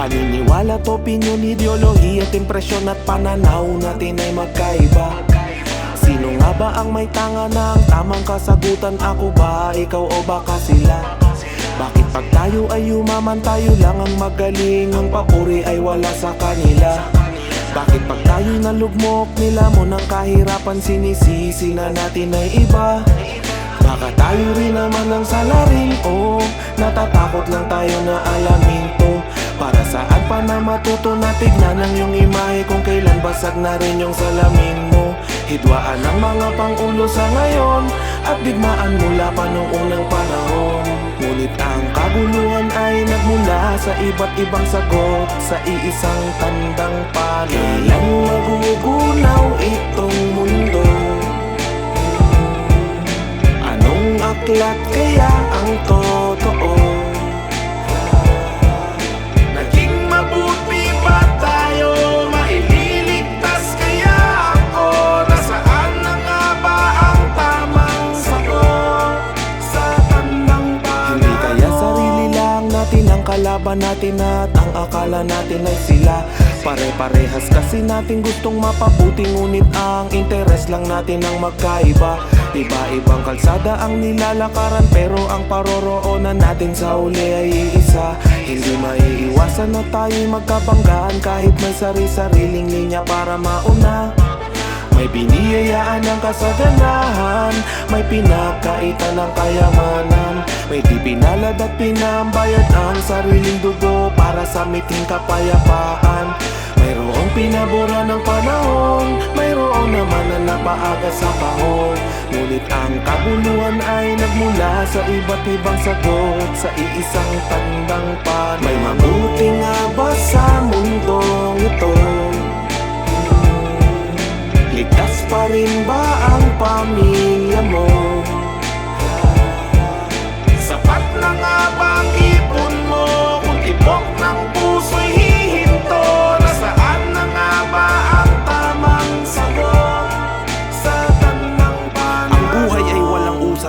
Paniniwala, opinyon, ideolohiya, at impresyon at pananaw natin ay magkaiba. Sino nga ba ang may tanga na ang tamang kasagutan? Ako ba, ikaw o baka sila? Bakit pag tayo ay umaman tayo lang ang magaling? Ang papuri ay wala sa kanila. Bakit pag tayo nalugmok nila mo ng kahirapan Sinisisi na natin ay iba? Baka tayo rin naman ang salarin o Natatakot lang tayo na alamin to matuto na tignan ang iyong imahe Kung kailan basag na rin yung salamin mo. Hidwaan ng mga pangulo sa ngayon At digmaan mula pa noong unang panahon. Ngunit ang kaguluhan ay nagmula sa iba't ibang sagot Sa iisang tandang panig Kailan magugunaw natin ang kalaban natin At ang akala natin ay sila. Pare-parehas kasi natin gustong mapabuti Ngunit ang interes lang natin ang magkaiba. Iba-ibang kalsada ang nilalakaran Pero ang paroroonan natin sa uli ay iisa. Hindi maiiwasan na tayo'y magkabanggaan Kahit may sari-sariling linya para mauna. May biniyayaan ng kasaganahan May pinakaitan ng kayamanan May di pinalad at pinambayad ang sariling dugo Para sa miting kapayapaan. Mayroong pinabura ng panahon Mayroon naman na napaaga sa kahon Ngunit ang kabuluhan ay nagmula sa iba't ibang sagot Sa iisang tandang pan. May mabuti nga ba sa mundong ito? Ligtas pa rin ba ang pamilya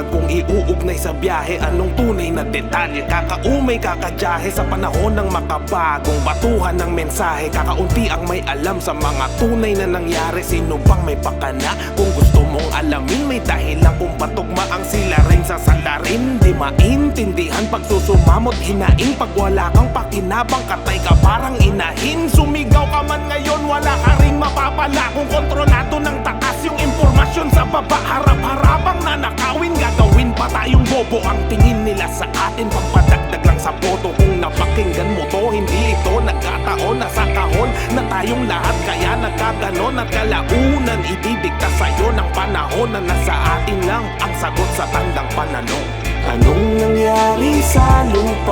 usad kung iuugnay sa biyahe Anong tunay na detalye? Kakaumay kakadyahe sa panahon ng makabagong batuhan ng mensahe. Kakaunti ang may alam sa mga tunay na nangyari. Sino bang may pakana? Kung gusto mong alamin May dahilan kung batugma ang sila rin. Sa salarin Di maintindihan pag susumamot hinaing Pag wala kang pakinabang katay ka parang inahin. Sumigaw ka man ngayon wala ka ring mapapala Kung kontrolado ng taas yung impormasyon sa baba. Pa bobo Ang tingin nila sa atin. Pagpadagdag lang sa boto Kung napakinggan mo to. Hindi ito nagkataon na sa kahon Na tayong lahat. Kaya nagkaganon At kalaunan ididikta sa'yo ng panahon Na nasa atin lang ang sagot sa tandang pananong Anong nangyari sa lupang